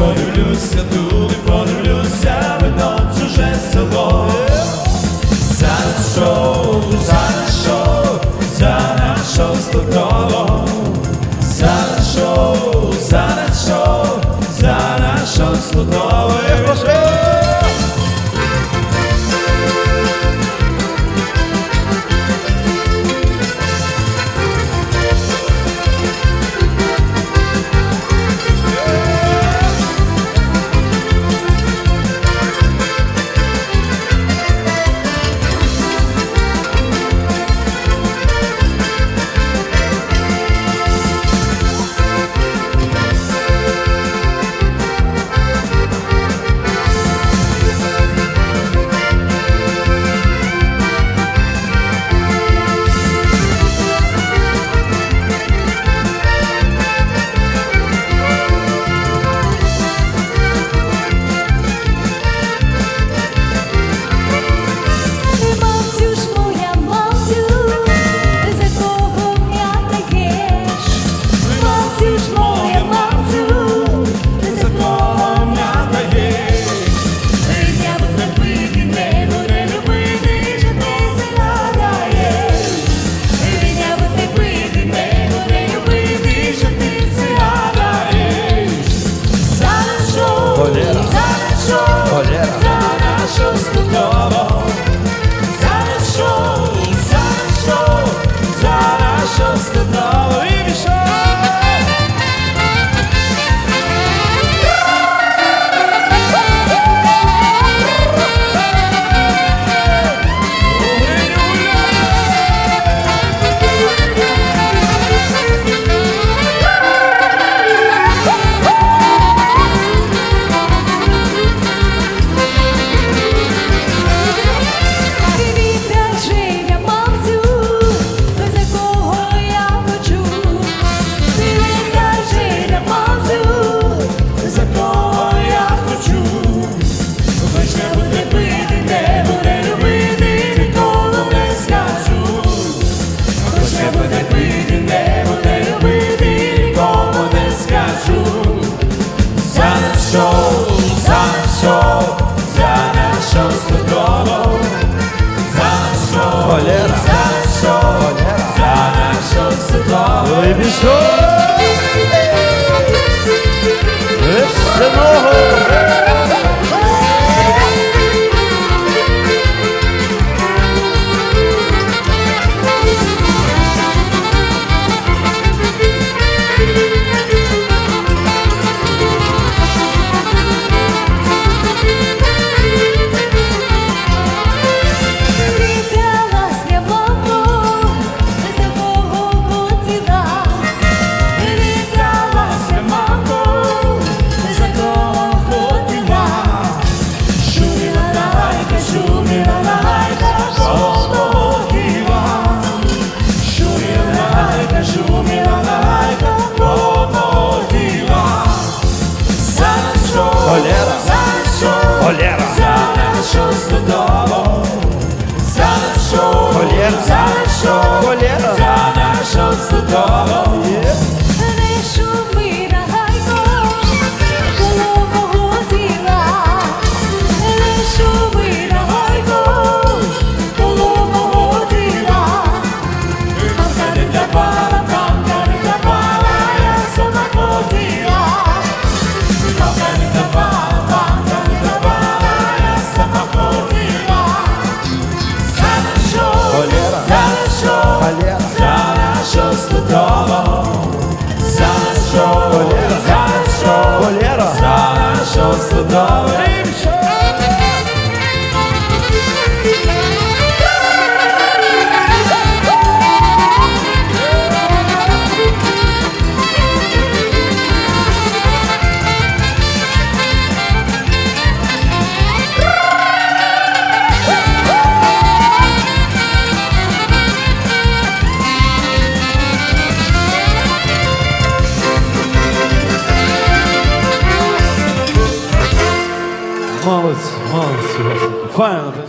olhos seduz. Rogério. не. За нашу, за нашу, за нашу студову, за нашу. Слава Final